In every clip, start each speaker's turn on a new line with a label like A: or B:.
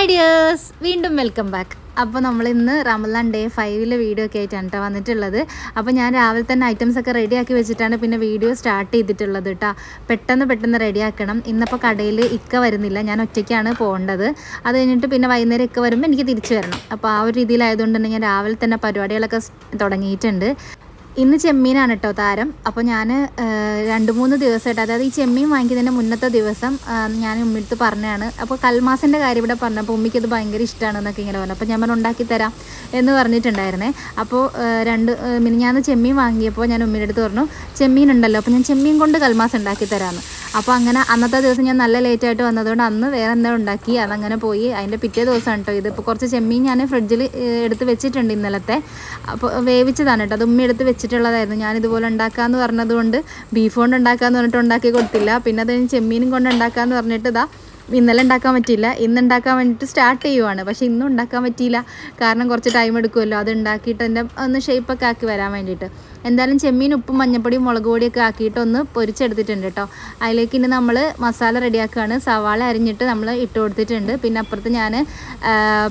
A: Hi dears വീണ്ടും welcome back അപ്പോൾ നമ്മൾ ഇന്ന് റമലാൻ ഡേ ഫൈവിലെ വീഡിയോ ഒക്കെ ആയിട്ടാണ് കേട്ടോ വന്നിട്ടുള്ളത്. അപ്പോൾ ഞാൻ രാവിലെ തന്നെ ഐറ്റംസ് ഒക്കെ റെഡിയാക്കി വെച്ചിട്ടാണ് പിന്നെ വീഡിയോ സ്റ്റാർട്ട് ചെയ്തിട്ടുള്ളത് കേട്ടോ പെട്ടെന്ന് പെട്ടെന്ന് റെഡിയാക്കണം ഇന്നിപ്പോൾ കടയിൽ ഇക്ക വരുന്നില്ല. ഞാൻ ഒറ്റയ്ക്കാണ് പോകേണ്ടത്. അത് കഴിഞ്ഞിട്ട് പിന്നെ വൈകുന്നേരം ഇക്ക വരുമ്പോൾ എനിക്ക് തിരിച്ചു വരണം. അപ്പോൾ ആ ഒരു രീതിയിലായതുകൊണ്ട് തന്നെ ഞാൻ രാവിലെ തന്നെ പരിപാടികളൊക്കെ തുടങ്ങിയിട്ടുണ്ട്. ഇന്ന് ചെമ്മീനാണ് കേട്ടോ താരം. അപ്പോൾ ഞാൻ രണ്ട് മൂന്ന് ദിവസമായിട്ട് അതായത് ഈ ചെമ്മീൻ വാങ്ങിക്കുന്നതിന്റെ മുന്നത്തെ ദിവസം ഞാൻ ഉമ്മിടുത്ത് പറഞ്ഞതാണ്. അപ്പോൾ കൽമാസിന്റെ കാര്യം ഇവിടെ പറഞ്ഞപ്പോൾ ഉമ്മിക്ക് അത് ഭയങ്കര ഇഷ്ടമാണെന്നൊക്കെ ഇങ്ങനെ പറഞ്ഞു. അപ്പോൾ ഞാൻ പറഞ്ഞു ഉണ്ടാക്കി തരാം എന്ന് പറഞ്ഞിട്ടുണ്ടായിരുന്നേ. അപ്പോൾ രണ്ട് മിനി ഞാൻ ചെമ്മീൻ വാങ്ങിയപ്പോൾ ഞാൻ ഉമ്മിന്റെ അടുത്ത് പറഞ്ഞു ചെമ്മീൻ ഉണ്ടല്ലോ അപ്പോൾ ഞാൻ ചെമ്മീൻ കൊണ്ട് കൽമാസ് ഉണ്ടാക്കി തരാമെന്ന് അപ്പോൾ അങ്ങനെ അന്നത്തെ ദിവസം ഞാൻ നല്ല ലേറ്റ് ആയിട്ട് വന്നതുകൊണ്ട് അന്ന് വേറെ എന്താ ഉണ്ടാക്കി അതങ്ങനെ പോയി. അതിന്റെ പിറ്റേ ദിവസമാണ് കേട്ടോ ഇത്. ഇപ്പോൾ കുറച്ച് ചെമ്മീൻ ഞാൻ ഫ്രിഡ്ജിൽ എടുത്ത് വെച്ചിട്ടുണ്ട് ഇന്നലത്തെ. അപ്പോൾ വേവിച്ചതാണ് കേട്ടോ അത് ഉമ്മി എടുത്ത് വെച്ചിട്ടുള്ളതായിരുന്നു. ഞാനിതുപോലെ ഉണ്ടാക്കാമെന്ന് പറഞ്ഞതുകൊണ്ട് ബീഫ് കൊണ്ട് ഉണ്ടാക്കാമെന്ന് പറഞ്ഞിട്ട് ഉണ്ടാക്കി കൊടുത്തില്ല. പിന്നെ അത് ചെമ്മീനും കൊണ്ട് ഉണ്ടാക്കാമെന്ന് പറഞ്ഞിട്ട് ഇതാ ഇന്നലെ ഉണ്ടാക്കാൻ പറ്റിയില്ല. ഇന്ന് ഉണ്ടാക്കാൻ വേണ്ടിയിട്ട് സ്റ്റാർട്ട് ചെയ്യുവാണ്. പക്ഷേ ഇന്നും ഉണ്ടാക്കാൻ പറ്റിയില്ല. കാരണം കുറച്ച് ടൈം എടുക്കുമല്ലോ. അത് ഉണ്ടാക്കിയിട്ട് എന്റെ ഒന്ന് ഷേപ്പൊക്കെ ആക്കി വരാൻ വേണ്ടിയിട്ട്. എന്തായാലും ചെമ്മീൻ ഉപ്പും മഞ്ഞപ്പൊടിയും മുളക് പൊടിയൊക്കെ ആക്കിയിട്ട് ഒന്ന് പൊരിച്ചെടുത്തിട്ടുണ്ട് കേട്ടോ. അതിലേക്ക് ഇനി നമ്മൾ മസാല റെഡിയാക്കുകയാണ്. സവാള അരിഞ്ഞിട്ട് നമ്മൾ ഇട്ട് കൊടുത്തിട്ടുണ്ട്. പിന്നെ അപ്പുറത്ത് ഞാൻ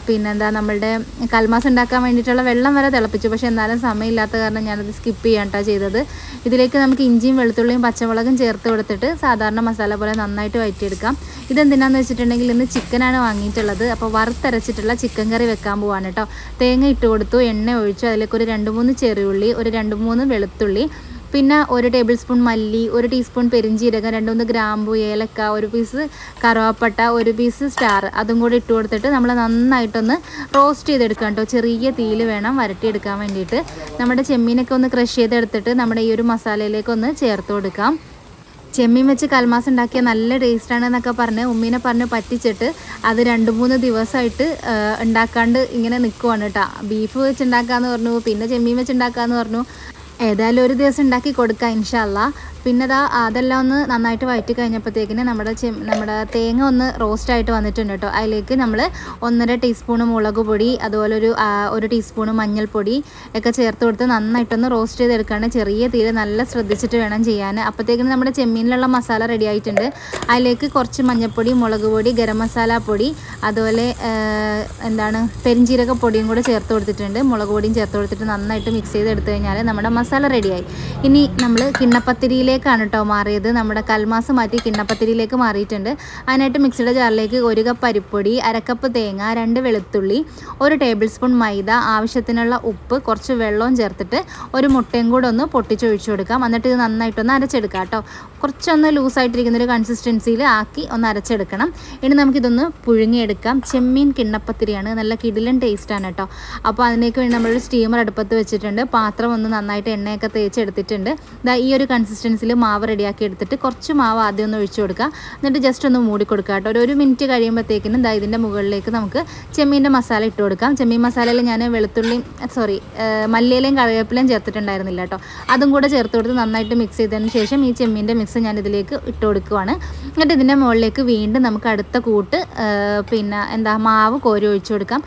A: പിന്നെന്താ നമ്മളുടെ കൽമാസ് ഉണ്ടാക്കാൻ വേണ്ടിയിട്ടുള്ള വെള്ളം വരെ തിളപ്പിച്ചു. പക്ഷേ എന്നാലും സമയമില്ലാത്ത കാരണം ഞാനത് സ്കിപ്പ് ചെയ്യാൻ കേട്ടോ ചെയ്തത്. ഇതിലേക്ക് നമുക്ക് ഇഞ്ചിയും വെളുത്തുള്ളിയും പച്ചമുളകും ചേർത്ത് കൊടുത്തിട്ട് സാധാരണ മസാല പോലെ നന്നായിട്ട് വയറ്റിയെടുക്കാം. ഇതെന്തിനാന്ന് വെച്ചിട്ടുണ്ടെങ്കിൽ ഇന്ന് ചിക്കനാണ് വാങ്ങിയിട്ടുള്ളത്. അപ്പോൾ വറുത്തരച്ചിട്ടുള്ള ചിക്കൻ കറി വെക്കാൻ പോവാണ് കേട്ടോ തേങ്ങ ഇട്ട് കൊടുത്തു എണ്ണ ഒഴിച്ചു. അതിലേക്ക് ഒരു രണ്ട് മൂന്ന് ചെറിയുള്ളി ഒരു രണ്ട് മൂന്ന് വെളുത്തുള്ളി പിന്നെ ഒരു ടേബിൾ സ്പൂൺ മല്ലി ഒരു ടീസ്പൂൺ പെരിഞ്ചീരകം രണ്ട് മൂന്ന് ഗ്രാമ്പു ഏലക്ക ഒരു പീസ് കറുവാപ്പട്ട ഒരു പീസ് സ്റ്റാർ അതും കൂടി ഇട്ട് കൊടുത്തിട്ട് നമ്മൾ നന്നായിട്ടൊന്ന് റോസ്റ്റ് ചെയ്തെടുക്കാം കേട്ടോ ചെറിയ തീയിൽ വേണം വരട്ടിയെടുക്കാൻ വേണ്ടിയിട്ട്. നമ്മുടെ ചെമ്മീനൊക്കെ ഒന്ന് ക്രഷ് ചെയ്തെടുത്തിട്ട് നമ്മുടെ ഈ ഒരു മസാലയിലേക്ക് ഒന്ന് ചേർത്ത് കൊടുക്കാം. ചെമ്മീൻ വെച്ച് കൽമാസ് ഉണ്ടാക്കിയ നല്ല ടേസ്റ്റാണ് എന്നൊക്കെ പറഞ്ഞ് ഉമ്മീനെ പറഞ്ഞ് പറ്റിച്ചിട്ട് അത് രണ്ട് മൂന്ന് ദിവസമായിട്ട് ഉണ്ടാക്കാണ്ട് ഇങ്ങനെ നിൽക്കുവാണ് കേട്ടോ ബീഫ് വെച്ച് ഉണ്ടാക്കാമെന്ന് പറഞ്ഞു പിന്നെ ചെമ്മീൻ വെച്ച് ഉണ്ടാക്കാമെന്ന് പറഞ്ഞു. ഏതായാലും ഒരു ദിവസം ഉണ്ടാക്കി കൊടുക്കാം ഇൻഷാല്ല പിന്നെ ദാ അതെല്ലാം ഒന്ന് നന്നായിട്ട് വഴറ്റി കഴിഞ്ഞപ്പോഴത്തേക്കിന് നമ്മുടെ ചെ നമ്മുടെ തേങ്ങ ഒന്ന് റോസ്റ്റ് ആയിട്ട് വന്നിട്ടുണ്ട് കേട്ടോ. അതിലേക്ക് നമ്മൾ ഒന്നര ടീസ്പൂണ് മുളക് പൊടി അതുപോലെ ഒരു ഒരു ടീസ്പൂണ് മഞ്ഞൾപ്പൊടി ഒക്കെ ചേർത്ത് കൊടുത്ത് നന്നായിട്ടൊന്ന് റോസ്റ്റ് ചെയ്തെടുക്കാണ് ചെറിയ തീരെ നല്ല ശ്രദ്ധിച്ചിട്ട് വേണം ചെയ്യാൻ. അപ്പോഴത്തേക്കിന് നമ്മുടെ ചെമ്മീനിലുള്ള മസാല റെഡി ആയിട്ടുണ്ട്. അതിലേക്ക് കുറച്ച് മഞ്ഞൾപ്പൊടി മുളക് പൊടി ഗരം മസാല പൊടി അതുപോലെ എന്താണ് പെരിഞ്ചീരക പൊടിയും കൂടെ ചേർത്ത് കൊടുത്തിട്ടുണ്ട്. മുളക് പൊടിയും ചേർത്ത് കൊടുത്തിട്ട് നന്നായിട്ട് മിക്സ് ചെയ്തെടുത്ത് കഴിഞ്ഞാൽ നമ്മുടെ മസാല റെഡിയായി ഇനി നമ്മൾ കിണ്ണപ്പത്തിരിയിലേക്കാണ് കേട്ടോ മാറിയത്. നമ്മുടെ കൽമാസ് മാറ്റി കിണ്ണപ്പത്തിരിയിലേക്ക് മാറിയിട്ടുണ്ട്. അതിനായിട്ട് മിക്സിയുടെ ജാറിലേക്ക് ഒരു കപ്പ് അരിപ്പൊടി അരക്കപ്പ് തേങ്ങ രണ്ട് വെളുത്തുള്ളി ഒരു ടേബിൾ സ്പൂൺ മൈദ ആവശ്യത്തിനുള്ള ഉപ്പ് കുറച്ച് വെള്ളവും ചേർത്തിട്ട് ഒരു മുട്ടയും കൂടെ ഒന്ന് പൊട്ടിച്ചൊഴിച്ചു കൊടുക്കാം. എന്നിട്ട് ഇത് നന്നായിട്ടൊന്ന് അരച്ചെടുക്കാം കേട്ടോ കുറച്ചൊന്ന് ലൂസായിട്ടിരിക്കുന്ന ഒരു കൺസിസ്റ്റൻസിയിൽ ആക്കി ഒന്ന് അരച്ചെടുക്കണം. ഇനി നമുക്കിതൊന്ന് പുഴുങ്ങിയെടുക്കാം. ചെമ്മീൻ കിണ്ണപ്പത്തിരിയാണ്. നല്ല കിടിലൻ ടേസ്റ്റാണ് കേട്ടോ അപ്പോൾ അതിനേക്ക് വേണ്ടി നമ്മളൊരു സ്റ്റീമർ അടുപ്പത്ത് വെച്ചിട്ടുണ്ട്. പാത്രം ഒന്ന് നന്നായിട്ട് എണ്ണയൊക്കെ തേച്ചെടുത്തിട്ടുണ്ട്. ഈ ഒരു കൺസിസ്റ്റൻസിയിൽ മാവ് റെഡിയാക്കി എടുത്തിട്ട് കുറച്ച് മാവ് ആദ്യം ഒന്ന് ഒഴിച്ചു കൊടുക്കുക. എന്നിട്ട് ജസ്റ്റ് ഒന്ന് മൂടി കൊടുക്കുക കേട്ടോ. ഒരു മിനിറ്റ് കഴിയുമ്പോഴത്തേക്കിനും ദാ ഇതിന്റെ മുകളിലേക്ക് നമുക്ക് ചെമ്മീന്റെ മസാല ഇട്ട് കൊടുക്കാം. ചെമ്മീൻ മസാലയിൽ ഞാൻ വെളുത്തുള്ളിയും സോറി മല്ലിയിലയും കറിവേപ്പിലയും ചേർത്തിട്ടുണ്ടായിരുന്നില്ല കേട്ടോ. അതും കൂടെ ചേർത്ത് കൊടുത്ത് നന്നായിട്ട് മിക്സ് ചെയ്തതിന് ശേഷം ഈ ചെമ്മീന്റെ മിക്സ് ഞാൻ ഇതിലേക്ക് ഇട്ട് കൊടുക്കുവാണ്. എന്നിട്ട് ഇതിന്റെ മുകളിലേക്ക് വീണ്ടും നമുക്ക് അടുത്ത കൂട്ട് പിന്നെ എന്താ മാവ് കോരി ഒഴിച്ചു കൊടുക്കാം.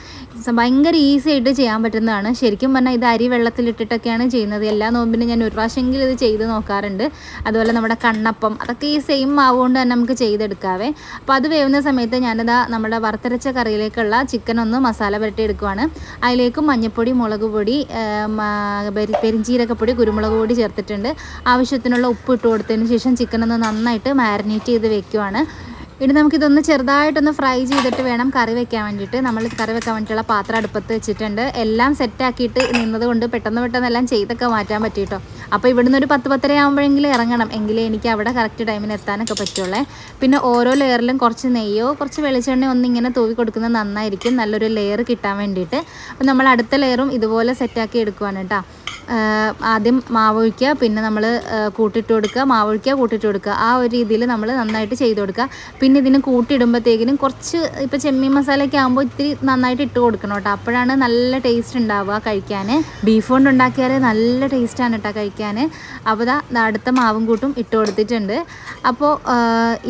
A: ഭയങ്കര ഈസി ആയിട്ട് ചെയ്യാൻ പറ്റുന്നതാണ്. ശരിക്കും പറഞ്ഞാൽ ഇത് അരി വെള്ളത്തിലിട്ടിട്ടൊക്കെയാണ് ചെയ്യുന്നത്. എല്ലാ നോമ്പിനും ഞാൻ ഒരു പ്രാവശ്യമെങ്കിലും ഇത് ചെയ്ത് നോക്കാറുണ്ട്. അതുപോലെ നമ്മുടെ കണ്ണപ്പം അതൊക്കെ ഈ സെയിം മാവ് കൊണ്ട് തന്നെ നമുക്ക് ചെയ്തെടുക്കാവേ. അപ്പോൾ അത് വേവുന്ന സമയത്ത് ഞാനിതാ നമ്മുടെ വറുത്തരച്ച കറിയിലേക്കുള്ള ചിക്കൻ ഒന്ന് മസാല പുരട്ടി എടുക്കുവാണ് അതിലേക്ക് മഞ്ഞൾപ്പൊടി മുളക് പൊടി പെരിഞ്ചീരകപ്പൊടി കുരുമുളക് പൊടി ചേർത്തിട്ടുണ്ട്. ആവശ്യത്തിനുള്ള ഉപ്പ് ഇട്ട് കൊടുത്തതിന് ശേഷം ചിക്കൻ ഒന്ന് നന്നായിട്ട് മാരിനേറ്റ് ചെയ്ത് വെക്കുവാണ്. ഇനി നമുക്കിതൊന്ന് ചെറുതായിട്ടൊന്ന് ഫ്രൈ ചെയ്തിട്ട് വേണം കറി വെക്കാൻ വേണ്ടിയിട്ട്. നമ്മൾ കറി വെക്കാൻ വേണ്ടിയിട്ടുള്ള പാത്രം അടുപ്പത്ത് വെച്ചിട്ടുണ്ട്. എല്ലാം സെറ്റാക്കിയിട്ട് നിന്നത് കൊണ്ട് പെട്ടെന്ന് പെട്ടെന്ന് എല്ലാം ചെയ്തൊക്കെ മാറ്റാൻ പറ്റിയിട്ടോ അപ്പോൾ ഇവിടുന്ന് ഒരു പത്ത് പത്തര ആകുമ്പോഴെങ്കിലും ഇറങ്ങണം. എങ്കിലേ എനിക്ക് അവിടെ കറക്റ്റ് ടൈമിന് എത്താനൊക്കെ പറ്റുള്ളേ. പിന്നെ ഓരോ ലെയറിലും കുറച്ച് നെയ്യോ കുറച്ച് വെളിച്ചെണ്ണയോ ഒന്ന് ഇങ്ങനെ തൂവി കൊടുക്കുന്നത് നന്നായിരിക്കും. നല്ലൊരു ലെയർ കിട്ടാൻ വേണ്ടിയിട്ട്. അപ്പോൾ നമ്മൾ അടുത്ത ലെയറും ഇതുപോലെ സെറ്റാക്കി എടുക്കുവാണ് കേട്ടോ. ആദ്യം മാവ് ഒഴിക്കുക പിന്നെ നമ്മൾ കൂട്ടിട്ട് കൊടുക്കുക മാവ് ഒഴിക്കുക കൂട്ടിട്ട് കൊടുക്കുക. ആ ഒരു രീതിയിൽ നമ്മൾ നന്നായിട്ട് ചെയ്ത് കൊടുക്കുക. പിന്നെ ഇതിന് കൂട്ടിയിടുമ്പോഴത്തേക്കിനും കുറച്ച് ഇപ്പോൾ ചെമ്മീൻ മസാലയൊക്കെ ആകുമ്പോൾ ഇത്തിരി നന്നായിട്ട് ഇട്ട് കൊടുക്കണം കേട്ടോ. അപ്പോഴാണ് നല്ല ടേസ്റ്റ് ഉണ്ടാവുക കഴിക്കാൻ ബീഫ് കൊണ്ട് ഉണ്ടാക്കിയാൽ നല്ല ടേസ്റ്റാണ് കേട്ടോ കഴിക്കാൻ അപ്പോൾ ദാ അടുത്ത മാവും കൂട്ടും ഇട്ട് കൊടുത്തിട്ടുണ്ട്. അപ്പോൾ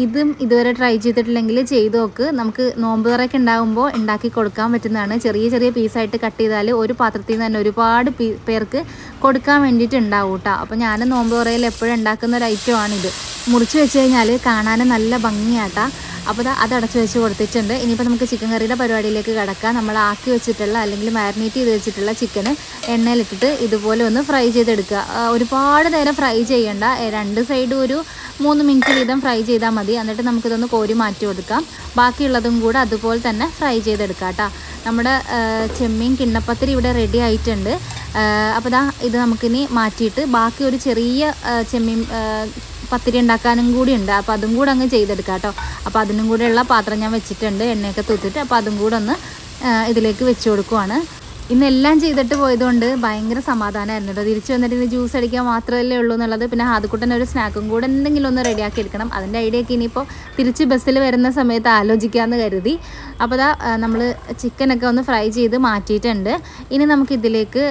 A: ഇതും ഇതുവരെ ട്രൈ ചെയ്തിട്ടില്ലെങ്കിൽ ചെയ്ത് നോക്ക്. നമുക്ക് നോമ്പ് തുറയൊക്കെ ഉണ്ടാകുമ്പോൾ ഉണ്ടാക്കി കൊടുക്കാൻ പറ്റുന്നതാണ്. ചെറിയ ചെറിയ പീസായിട്ട് കട്ട് ചെയ്താൽ ഒരു പാത്രത്തിൽ നിന്ന് തന്നെ ഒരുപാട് പേർക്ക് കൊടുക്കാൻ വേണ്ടിയിട്ട് ഉണ്ടാവും കേട്ടോ അപ്പോൾ ഞാൻ നോമ്പ് തുറയിൽ എപ്പോഴും ഉണ്ടാക്കുന്ന ഒരു ഐറ്റമാണിത് മുറിച്ച് വെച്ച് കഴിഞ്ഞാൽ കാണാൻ നല്ല ഭംഗിയാട്ടാ. അപ്പോൾ അത് അടച്ചു വെച്ച് കൊടുത്തിട്ടുണ്ട്. ഇനിയിപ്പോൾ നമുക്ക് ചിക്കൻ കറിയുടെ പരിപാടിയിലേക്ക് കിടക്കാം. നമ്മൾ ആക്കി വെച്ചിട്ടുള്ള അല്ലെങ്കിൽ മാരിനേറ്റ് ചെയ്ത് വെച്ചിട്ടുള്ള ചിക്കന് എണ്ണയിലിട്ടിട്ട് ഇതുപോലെ ഒന്ന് ഫ്രൈ ചെയ്തെടുക്കുക. ഒരുപാട് നേരം ഫ്രൈ ചെയ്യേണ്ട. രണ്ട് സൈഡും ഒരു മൂന്ന് മിനിറ്റ് വീതം ഫ്രൈ ചെയ്താൽ മതി. എന്നിട്ട് നമുക്കിതൊന്ന് കോരി മാറ്റി കൊടുക്കാം. ബാക്കിയുള്ളതും കൂടെ അതുപോലെ തന്നെ ഫ്രൈ ചെയ്തെടുക്കാം കേട്ടോ നമ്മുടെ ചെമ്മീൻ കിണ്ണപ്പത്തിരി ഇവിടെ റെഡി ആയിട്ടുണ്ട്. അപ്പോൾ ദാ ഇത് നമുക്കിനി മാറ്റിയിട്ട് ബാക്കി ഒരു ചെറിയ ചെമ്മീൻ പത്തിരി ഉണ്ടാക്കാനും കൂടി ഉണ്ട്. അപ്പോൾ അതും കൂടെ അങ്ങ് ചെയ്തെടുക്കാം കേട്ടോ. അപ്പോൾ അതിനും കൂടെയുള്ള പാത്രം ഞാൻ വെച്ചിട്ടുണ്ട്. എണ്ണയൊക്കെ തൂത്തിട്ട് അപ്പോൾ അതും കൂടെ ഒന്ന് ഇതിലേക്ക് വെച്ച് കൊടുക്കുവാണ്. ഇന്നെല്ലാം ചെയ്തിട്ട് പോയതുകൊണ്ട് ഭയങ്കര സമാധാനമായിരുന്നു കേട്ടോ. തിരിച്ചു വന്നിട്ട് ഇനി ജ്യൂസ് അടിക്കാൻ മാത്രമല്ലേ ഉള്ളൂ എന്നുള്ളത്. പിന്നെ ഹാദക്കുട്ടൻ ഒരു സ്നാക്കും കൂടെ എന്തെങ്കിലും ഒന്ന് റെഡിയാക്കി എടുക്കണം. അതിന്റെ ഐഡിയ ഒക്കെ ഇനിയിപ്പോൾ തിരിച്ച് ബസ്സിൽ വരുന്ന സമയത്ത് ആലോചിക്കാമെന്ന് കരുതി. അപ്പോൾ ദാ നമ്മൾ ചിക്കനൊക്കെ ഒന്ന് ഫ്രൈ ചെയ്ത് മാറ്റിയിട്ടുണ്ട്. ഇനി നമുക്കിതിലേക്ക്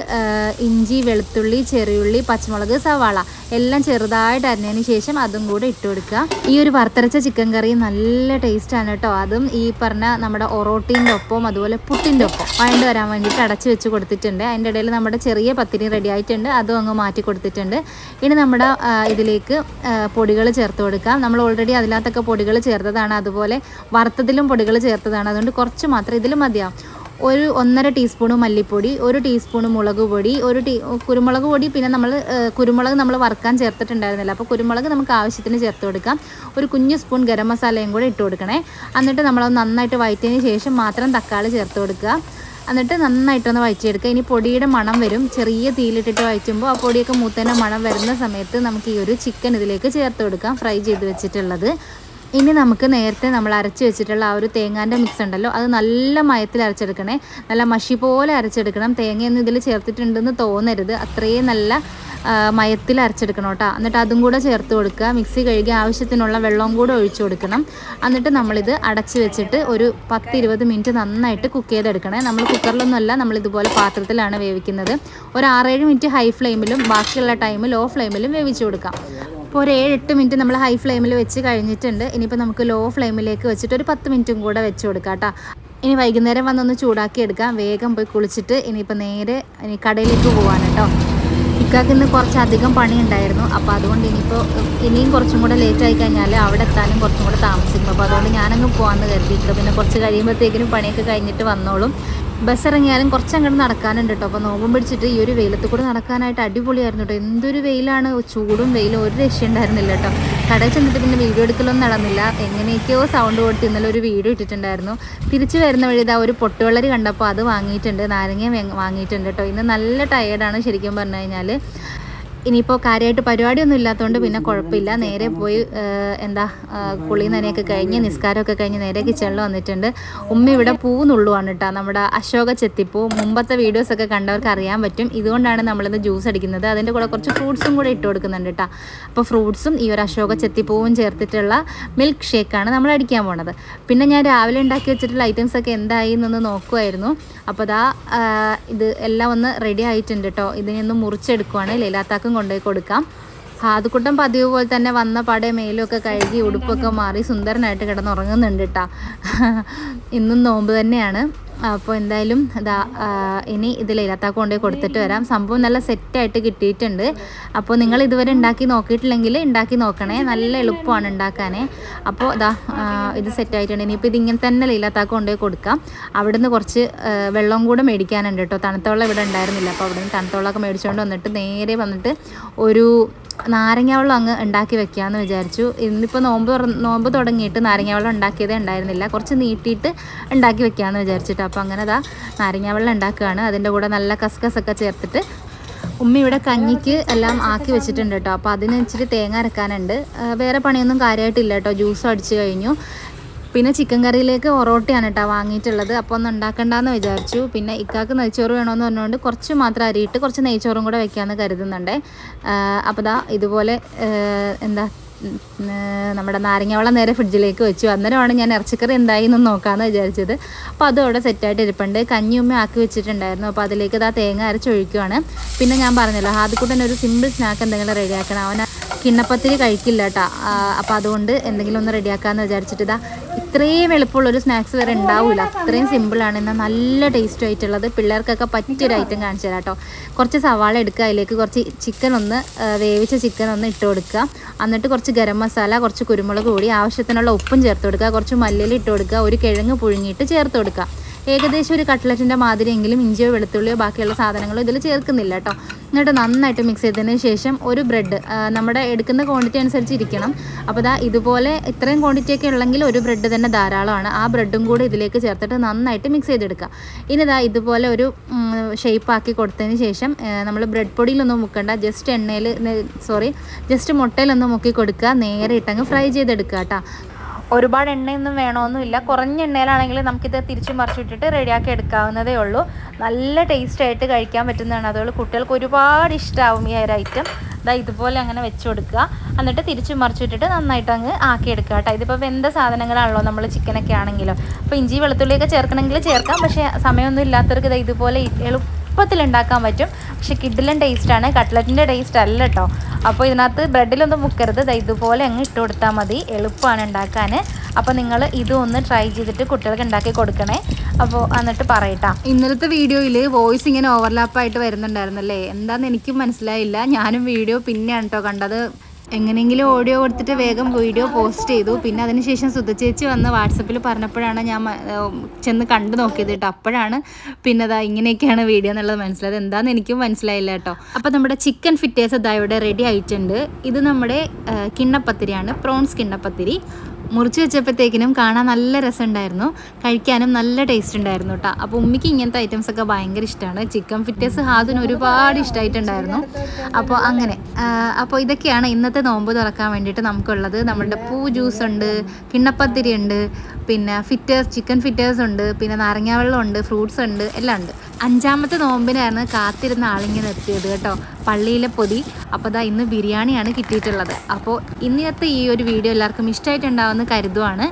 A: ഇഞ്ചി വെളുത്തുള്ളി ചെറിയുള്ളി പച്ചമുളക് സവാള എല്ലാം ചെറുതായിട്ട് അരിഞ്ഞതിന് ശേഷം അതും കൂടെ ഇട്ട് കൊടുക്കുക. ഈ ഒരു വറുത്തരച്ച ചിക്കൻ കറി നല്ല ടേസ്റ്റാണ് കേട്ടോ. അതും ഈ പറഞ്ഞ നമ്മുടെ ഒറോട്ടീന്റെ ഒപ്പം അതുപോലെ പുട്ടിന്റെ ഒപ്പം വഴണ്ട് വരാൻ വേണ്ടിയിട്ട് അടച്ച് വെച്ച് കൊടുത്തിട്ടുണ്ട്. അതിന്റെ ഇടയിൽ നമ്മുടെ ചെറിയ പത്തിരി റെഡി ആയിട്ടുണ്ട്. അതും അങ്ങ് മാറ്റി കൊടുത്തിട്ടുണ്ട്. ഇനി നമ്മുടെ ഇതിലേക്ക് പൊടികൾ ചേർത്ത് കൊടുക്കാം. നമ്മൾ ഓൾറെഡി അതിനകത്തൊക്കെ പൊടികൾ ചേർത്തതാണ്. അതുപോലെ വറുത്തതിലും പൊടികൾ ചേർത്തതാണ്. അതുകൊണ്ട് കുറച്ച് മാത്രം ഇതിൽ മതിയാവും ഒരു ഒന്നര ടീസ്പൂൺ മല്ലിപ്പൊടി ഒരു ടീസ്പൂൺ മുളക് പൊടി ഒരു ടീ കുരുമുളക് പൊടി പിന്നെ നമ്മൾ കുരുമുളക് നമ്മൾ വറുക്കാൻ ചേർത്തിട്ടുണ്ടായിരുന്നില്ല. അപ്പോൾ കുരുമുളക് നമുക്ക് ആവശ്യത്തിന് ചേർത്ത് കൊടുക്കാം. ഒരു കുഞ്ഞു സ്പൂൺ ഗരം മസാലയും കൂടെ ഇട്ട് കൊടുക്കണേ. എന്നിട്ട് നമ്മൾ നന്നായിട്ട് വഴറ്റിയതിന് ശേഷം മാത്രം തക്കാളി ചേർത്ത് കൊടുക്കുക. എന്നിട്ട് നന്നായിട്ടൊന്ന് വഴറ്റിയെടുക്കുക ഇനി പൊടിയുടെ മണം വരും. ചെറിയ തീയിലിട്ടിട്ട് വഴറ്റുമ്പോൾ ആ പൊടിയൊക്കെ മൂത്തേന്റെ മണം വരുന്ന സമയത്ത് നമുക്ക് ഈ ഒരു ചിക്കൻ ഇതിലേക്ക് ചേർത്ത് കൊടുക്കാം. ഫ്രൈ ചെയ്ത് വെച്ചിട്ടുള്ളത്. ഇനി നമുക്ക് നേരത്തെ നമ്മൾ അരച്ച് വെച്ചിട്ടുള്ള ആ ഒരു തേങ്ങാന്റെ മിക്സ് ഉണ്ടല്ലോ അത് നല്ല മയത്തിൽ അരച്ചെടുക്കണേ. നല്ല മഷി പോലെ അരച്ചെടുക്കണം. തേങ്ങയൊന്നും ഇതിൽ ചേർത്തിട്ടുണ്ടെന്ന് തോന്നരുത്. അത്രയും നല്ല മയത്തിൽ അരച്ചെടുക്കണം കേട്ടോ. എന്നിട്ട് അതും കൂടെ ചേർത്ത് കൊടുക്കുക. മിക്സി കഴുകി ആവശ്യത്തിനുള്ള വെള്ളവും കൂടെ ഒഴിച്ചു കൊടുക്കണം. എന്നിട്ട് നമ്മളിത് അടച്ച് വെച്ചിട്ട് ഒരു പത്ത് ഇരുപത് മിനിറ്റ് നന്നായിട്ട് കുക്ക് ചെയ്തെടുക്കണേ. നമ്മൾ കുക്കറിലൊന്നുമല്ല നമ്മൾ ഇതുപോലെ പാത്രത്തിലാണ് വേവിക്കുന്നത്. ഒരു ആറേഴ് മിനിറ്റ് ഹൈ ഫ്ലെയിമിലും ബാക്കിയുള്ള ടൈം ലോ ഫ്ലെയിമിലും വേവിച്ച് കൊടുക്കാം. അപ്പോൾ ഒരു ഏഴ് എട്ട് മിനിറ്റ് നമ്മൾ ഹൈ ഫ്ലെയിമിൽ വെച്ച് കഴിഞ്ഞിട്ടുണ്ട്. ഇനിയിപ്പോൾ നമുക്ക് ലോ ഫ്ലെയിമിലേക്ക് വെച്ചിട്ട് ഒരു പത്ത് മിനിറ്റും കൂടെ വെച്ച് കൊടുക്കാം കേട്ടോ. ഇനി വൈകുന്നേരം വന്നൊന്ന് ചൂടാക്കി എടുക്കാം. വേഗം പോയി കുളിച്ചിട്ട് ഇനിയിപ്പോൾ നേരെ ഇനി കടയിലേക്ക് പോകാൻ കേട്ടോ. ഇക്കാക്ക് ഇന്ന് കുറച്ചധികം പണി ഉണ്ടായിരുന്നു അപ്പോൾ അതുകൊണ്ട് ഇനിയിപ്പോൾ ഇനിയും കുറച്ചും കൂടെ ലേറ്റ് ആയി കഴിഞ്ഞാൽ അവിടെ എത്താനും കുറച്ചും കൂടെ താമസിക്കും. അപ്പോൾ അതുകൊണ്ട് ഞാനങ്ങ് പോകാമെന്ന് കരുതിയിട്ടുണ്ട്. പിന്നെ കുറച്ച് കഴിയുമ്പോഴത്തേക്കിനും പണിയൊക്കെ കഴിഞ്ഞിട്ട് വന്നോളും. ബസ് ഇറങ്ങിയാലും കുറച്ച് അങ്ങോട്ട് നടക്കാനുണ്ട് കേട്ടോ അപ്പോൾ നോമ്പും പിടിച്ചിട്ട് ഈ ഒരു വെയിലത്ത് കൂടെ നടക്കാനായിട്ട് അടിപൊളിയായിരുന്നു കേട്ടോ എന്തൊരു വെയിലാണ്? ചൂടും വെയിലും. ഒരു രക്ഷയുണ്ടായിരുന്നില്ല കേട്ടോ കടയിൽ ചെന്നിട്ട് പിന്നെ വീഡിയോ എടുക്കലൊന്നും നടന്നില്ല. എങ്ങനെയൊക്കെയോ സൗണ്ട് കൊടുത്ത് ഇന്നലെ ഒരു വീഡിയോ ഇട്ടിട്ടുണ്ടായിരുന്നു. തിരിച്ചു വരുന്ന വഴി ഇതാ ഒരു പൊട്ടുവെള്ളരി കണ്ടപ്പോൾ അത് വാങ്ങിയിട്ടുണ്ട്. നാരങ്ങ വാങ്ങിയിട്ടുണ്ട് കേട്ടോ ഇന്ന് നല്ല ടയേർഡാണ് ശരിക്കും പറഞ്ഞു കഴിഞ്ഞാൽ ഇനിയിപ്പോൾ കാര്യമായിട്ട് പരിപാടിയൊന്നും ഇല്ലാത്തതുകൊണ്ട് പിന്നെ കുഴപ്പമില്ല നേരെ പോയി എന്താ കുളി നനയൊക്കെ കഴിഞ്ഞ് നിസ്കാരമൊക്കെ കഴിഞ്ഞ് നേരെ കിച്ചണിൽ വന്നിട്ടുണ്ട്. ഉമ്മ ഇവിടെ പൂ നുള്ളുവാണ് കേട്ടോ നമ്മുടെ അശോക ചെത്തിപ്പൂ. മുമ്പത്തെ വീഡിയോസൊക്കെ കണ്ടവർക്ക് അറിയാൻ പറ്റും. ഇതുകൊണ്ടാണ് നമ്മളിന്ന് ജ്യൂസ് അടിക്കുന്നത്. അതിന്റെ കൂടെ കുറച്ച് ഫ്രൂട്ട്സും കൂടെ ഇട്ട് കൊടുക്കുന്നുണ്ട് കേട്ടോ അപ്പോൾ ഫ്രൂട്ട്സും ഈ ഒരു അശോക ചെത്തിപ്പൂവും ചേർത്തിട്ടുള്ള മിൽക്ക് ഷേക്കാണ് നമ്മൾ അടിക്കാൻ പോണത്. പിന്നെ ഞാൻ രാവിലെ ഉണ്ടാക്കി വെച്ചിട്ടുള്ള ഐറ്റംസ് ഒക്കെ എന്തായി എന്നൊന്ന് നോക്കുമായിരുന്നു അപ്പോൾ അതാ ഇത് എല്ലാം ഒന്ന് റെഡി ആയിട്ടുണ്ട് കേട്ടോ ഇതിനെ ഒന്ന് മുറിച്ചെടുക്കുവാണ്. ലീലാത്താക്കും കൊണ്ടുപോയി കൊടുക്കാം. ഹാദുക്കുട്ടം പതിവ് പോലെ തന്നെ വന്ന പാടെ മേലുമൊക്കെ കഴുകി ഉടുപ്പൊക്കെ മാറി സുന്ദരനായിട്ട് കിടന്നുറങ്ങുന്നുണ്ട് കേട്ടോ ഇന്നും നോമ്പ് തന്നെയാണ്. അപ്പോൾ എന്തായാലും ഇതാ ഇനി ഇതിൽ ലൈലാത്താക്ക് കൊണ്ടുപോയി കൊടുത്തിട്ട് വരാം. സംഭവം നല്ല സെറ്റായിട്ട് കിട്ടിയിട്ടുണ്ട്. അപ്പോൾ നിങ്ങൾ ഇതുവരെ ഉണ്ടാക്കി നോക്കിയിട്ടില്ലെങ്കിൽ ഉണ്ടാക്കി നോക്കണേ. നല്ല എളുപ്പമാണ് ഉണ്ടാക്കാനേ. അപ്പോൾ ഇതാ ഇത് സെറ്റായിട്ടുണ്ട്. ഇനിയിപ്പോൾ ഇങ്ങനെ തന്നെ ലൈലാത്താക്ക് കൊണ്ടുപോയി കൊടുക്കാം. അവിടുന്ന് കുറച്ച് വെള്ളം കൂടെ മേടിക്കാനുണ്ട് കേട്ടോ. തണുത്ത ഇവിടെ ഉണ്ടായിരുന്നില്ല. അപ്പോൾ അവിടുന്ന് തണുത്ത വെള്ളമൊക്കെ മേടിച്ചുകൊണ്ട് വന്നിട്ട് നേരെ വന്നിട്ട് ഒരു നാരങ്ങ വെള്ളം അങ്ങ് ഉണ്ടാക്കി വെക്കാമെന്ന് വിചാരിച്ചു. ഇന്നിപ്പോൾ നോമ്പ് നോമ്പ് തുടങ്ങിയിട്ട് നാരങ്ങ വെള്ളം ഉണ്ടാക്കിയതേ ഉണ്ടായിരുന്നില്ല. കുറച്ച് നീട്ടിയിട്ട് ഉണ്ടാക്കി വെക്കാമെന്ന് വിചാരിച്ചിട്ട്. അപ്പോൾ അങ്ങനെ അതാ നാരങ്ങ വെള്ളം ഉണ്ടാക്കുകയാണ്. അതിന്റെ കൂടെ നല്ല കസ്കസൊക്കെ ചേർത്തിട്ട് ഉമ്മ ഇവിടെ കഞ്ഞിക്ക് എല്ലാം ആക്കി വെച്ചിട്ടുണ്ട് കേട്ടോ. അപ്പോൾ അതിന് ഇച്ചിരി തേങ്ങ അരക്കാനുണ്ട്. വേറെ പണിയൊന്നും കാര്യമായിട്ടില്ല കേട്ടോ. ജ്യൂസും അടിച്ചു കഴിഞ്ഞു. പിന്നെ ചിക്കൻ കറിയിലേക്ക് ഒറോട്ടിയാണ് കേട്ടോ വാങ്ങിയിട്ടുള്ളത്. അപ്പോൾ ഒന്ന് ഉണ്ടാക്കണ്ടെന്ന് വിചാരിച്ചു. പിന്നെ ഇക്കാക്ക് നെയ്ച്ചോറ് വേണമെന്ന് പറഞ്ഞുകൊണ്ട് കുറച്ച് മാത്രം അരിയിട്ട് കുറച്ച് നെയ്ച്ചോറും കൂടെ വെക്കാമെന്ന് കരുതുന്നുണ്ട്. അപ്പോൾ ദാ ഇതുപോലെ എന്താ നമ്മുടെ നാരങ്ങ വെള്ളം നേരെ ഫ്രിഡ്ജിലേക്ക് വെച്ചു. അന്നേരമാണ് ഞാൻ ഇറച്ചിക്കറി എന്തായി എന്ന് നോക്കാമെന്ന് വിചാരിച്ചത്. അപ്പോൾ അതും അവിടെ സെറ്റായിട്ട് ഇരിപ്പുണ്ട്. കഞ്ഞിയുമ്മ ആക്കി വെച്ചിട്ടുണ്ടായിരുന്നു. അപ്പോൾ അതിലേക്ക് ഇതാ തേങ്ങ അരച്ചൊഴിക്കുകയാണ് പിന്നെ ഞാൻ പറഞ്ഞല്ലോ ആദ്യക്കൂട്ടൻ ഒരു സിമ്പിൾ സ്നാക്ക് എന്തെങ്കിലും റെഡിയാക്കണം അവൻ കിണ്ണപ്പത്തിരി കഴിക്കില്ല കേട്ടോ അപ്പോൾ അതുകൊണ്ട് എന്തെങ്കിലും ഒന്ന് റെഡിയാക്കാമെന്ന് വിചാരിച്ചിട്ട് ഇതാ ഇത്രയും എളുപ്പമുള്ളൊരു സ്നാക്സ് വരെ ഉണ്ടാവില്ല അത്രയും സിമ്പിളാണ് എന്നാൽ നല്ല ടേസ്റ്റും ആയിട്ടുള്ളത് പിള്ളേർക്കൊക്കെ പറ്റിയൊരു ഐറ്റം കാണിച്ചു തരാം കേട്ടോ. കുറച്ച് സവാള എടുക്കുക. അതിലേക്ക് കുറച്ച് ചിക്കൻ ഒന്ന് വേവിച്ച ചിക്കൻ ഒന്ന് ഇട്ട് കൊടുക്കുക. എന്നിട്ട് കുറച്ച് ഗരം മസാല കുറച്ച് കുരുമുളക് കൂടി ആവശ്യത്തിനുള്ള ഉപ്പും ചേർത്ത് കൊടുക്കുക. കുറച്ച് മല്ലിയില ഇട്ട് കൊടുക്കുക. ഒരു കിഴങ്ങ് പുഴുങ്ങിയിട്ട് ചേർത്ത് കൊടുക്കുക. ഏകദേശം ഒരു കട്ട്ലറ്റിന്റെ മാതിരിയെങ്കിലും ഇഞ്ചിയോ വെളുത്തുള്ളിയോ ബാക്കിയുള്ള സാധനങ്ങളോ ഇതിൽ ചേർക്കുന്നില്ല കേട്ടോ എന്നിട്ട് നന്നായിട്ട് മിക്സ് ചെയ്തതിന് ശേഷം ഒരു ബ്രെഡ് നമ്മുടെ എടുക്കുന്ന ക്വാണ്ടിറ്റി അനുസരിച്ച് ഇരിക്കണം. അപ്പോൾ ദാ ഇതുപോലെ ഇത്രയും ക്വാണ്ടിറ്റി ഒക്കെ ഉള്ളെങ്കിൽ ഒരു ബ്രെഡ് തന്നെ ധാരാളമാണ്. ആ ബ്രെഡും കൂടെ ഇതിലേക്ക് ചേർത്തിട്ട് നന്നായിട്ട് മിക്സ് ചെയ്തെടുക്കുക. ഇനി ദാ ഇതുപോലെ ഒരു ഷേപ്പാക്കി കൊടുത്തതിന് ശേഷം നമ്മൾ ബ്രെഡ് പൊടിയിലൊന്നും മുക്കണ്ട. ജസ്റ്റ് എണ്ണയിൽ സോറി ജസ്റ്റ് മുട്ടയിലൊന്നും മുക്കി കൊടുക്കുക. നേരെ ഇട്ടങ്ങ് ഫ്രൈ ചെയ്തെടുക്കുക കേട്ടോ ഒരുപാട് എണ്ണയൊന്നും വേണമെന്നില്ല കുറഞ്ഞ എണ്ണയിലാണെങ്കിൽ നമുക്കിത് തിരിച്ചും മറിച്ചിട്ടിട്ട് റെഡിയാക്കി എടുക്കാവുന്നതേ ഉള്ളൂ. നല്ല ടേസ്റ്റ് ആയിട്ട് കഴിക്കാൻ പറ്റുന്നതാണ് അതുകൊണ്ട് കുട്ടികൾക്ക് ഒരുപാട് ഇഷ്ടമാവും ഈ ഒരു ഐറ്റം ഇതാ ഇതുപോലെ അങ്ങനെ വെച്ച് കൊടുക്കുക. എന്നിട്ട് തിരിച്ചും മറിച്ചിട്ടിട്ട് നന്നായിട്ട് അങ്ങ് ആക്കിയെടുക്കുക കേട്ടോ. ഇതിപ്പോൾ വെന്ത സാധനങ്ങളാണല്ലോ നമ്മൾ ചിക്കനൊക്കെ ആണെങ്കിലോ. അപ്പോൾ ഇഞ്ചി വെളുത്തുള്ളിയൊക്കെ ചേർക്കണമെങ്കിൽ ചേർക്കാം. പക്ഷേ സമയമൊന്നും ഇല്ലാത്തവർക്ക് ഇത് ഇതുപോലെ എളുപ്പത്തിൽ ഉണ്ടാക്കാൻ പറ്റും. പക്ഷേ കിഡിലും ടേസ്റ്റാണ് കട്ട്ലറ്റിന്റെ ടേസ്റ്റ് അല്ല കേട്ടോ. അപ്പോൾ ഇതിനകത്ത് ബ്രെഡിലൊന്നും മുക്കരുത്. ഇതുപോലെ അങ്ങ് ഇട്ട് കൊടുത്താൽ മതി. എളുപ്പമാണ് ഉണ്ടാക്കാൻ. അപ്പോൾ നിങ്ങൾ ഇതും ഒന്ന് ട്രൈ ചെയ്തിട്ട് കുട്ടികൾക്ക് ഉണ്ടാക്കി കൊടുക്കണേ. അപ്പോൾ എന്നിട്ട് പറയട്ടാ. ഇന്നലത്തെ വീഡിയോയിൽ വോയിസ് ഇങ്ങനെ ഓവർലാപ്പായിട്ട് വരുന്നുണ്ടായിരുന്നല്ലേ? എന്താണെന്ന് എനിക്കും മനസ്സിലായില്ല. ഞാനും വീഡിയോ പിന്നെയാണ് കേട്ടോ കണ്ടത്. എങ്ങനെയെങ്കിലും ഓഡിയോ കൊടുത്തിട്ട് വേഗം വീഡിയോ പോസ്റ്റ് ചെയ്തു. പിന്നെ അതിനുശേഷം സുധചേച്ചി വന്ന് വാട്സപ്പിൽ പറഞ്ഞപ്പോഴാണ് ഞാൻ ചെന്ന് കണ്ടു നോക്കിയത് കേട്ടോ. അപ്പോഴാണ് പിന്നെ അതാ ഇങ്ങനെയൊക്കെയാണ് വീഡിയോ എന്നുള്ളത് മനസ്സിലായത്. എന്താണെന്ന് എനിക്കും മനസ്സിലായില്ല കേട്ടോ. അപ്പോൾ നമ്മുടെ ചിക്കൻ ഫിറ്റേഴ്സ് ഇതാ ഇവിടെ റെഡി ആയിട്ടുണ്ട്. ഇത് നമ്മുടെ കിണ്ണപ്പത്തിരിയാണ്. പ്രോൺസ് കിണ്ണപ്പത്തിരി. മുറിച്ച് വെച്ചപ്പോഴത്തേക്കിനും കാണാൻ നല്ല രസമുണ്ടായിരുന്നു. കഴിക്കാനും നല്ല ടേസ്റ്റ് ഉണ്ടായിരുന്നു കേട്ടോ. അപ്പോൾ ഉമ്മിക്ക് ഇങ്ങനത്തെ ഐറ്റംസ് ഒക്കെ ഭയങ്കര ഇഷ്ടമാണ് ചിക്കൻ ഫിറ്റേഴ്സ് ഹാദിന് ഒരുപാട് ഇഷ്ടമായിട്ടുണ്ടായിരുന്നു അപ്പോൾ അങ്ങനെ. അപ്പോൾ ഇതൊക്കെയാണ് ഇന്നത്തെ നോമ്പ് തുറക്കാൻ വേണ്ടിയിട്ട് നമുക്കുള്ളത്. നമ്മളുടെ പൂ ജ്യൂസ് ഉണ്ട് കിണ്ണപ്പത്തിരി ഉണ്ട് പിന്നെ ഫിറ്റേഴ്സ് ചിക്കൻ ഫിറ്റേഴ്സ് ഉണ്ട് പിന്നെ നാരങ്ങാവെള്ളം ഉണ്ട് ഫ്രൂട്ട്സ് ഉണ്ട് എല്ലാം ഉണ്ട്. അഞ്ചാമത്തെ നോമ്പിനാണ് കാത്തിരുന്ന ആളിങ്ങനെ എത്തിയത് കേട്ടോ പള്ളിയിലെ പൊതി. അപ്പോൾ ദാ ഇന്ന് ബിരിയാണിയാണ് കിട്ടിയിട്ടുള്ളത്. അപ്പോൾ ഇന്നത്തെ ഈ ഒരു വീഡിയോ എല്ലാവർക്കും ഇഷ്ടമായിട്ടുണ്ടാവുമെന്ന് കരുതുവാണ്.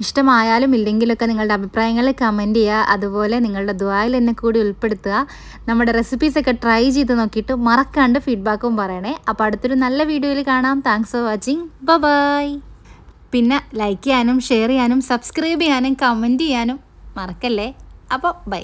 A: ഇഷ്ടമായാലും ഇല്ലെങ്കിലൊക്കെ നിങ്ങളുടെ അഭിപ്രായങ്ങൾ കമന്റ് ചെയ്യുക. അതുപോലെ നിങ്ങളുടെ ദ്വായിൽ എന്നെ കൂടി ഉൾപ്പെടുത്തുക. നമ്മുടെ റെസിപ്പീസൊക്കെ ട്രൈ ചെയ്ത് നോക്കിയിട്ട് മറക്കാണ്ട് ഫീഡ്ബാക്കും പറയണേ. അപ്പോൾ അടുത്തൊരു നല്ല വീഡിയോയിൽ കാണാം. താങ്ക്സ് ഫോർ വാച്ചിങ് ബൈ പിന്നെ ലൈക്ക് ചെയ്യാനും ഷെയർ ചെയ്യാനും സബ്സ്ക്രൈബ് ചെയ്യാനും കമന്റ് ചെയ്യാനും മറക്കല്ലേ? അപ്പോൾ ബൈ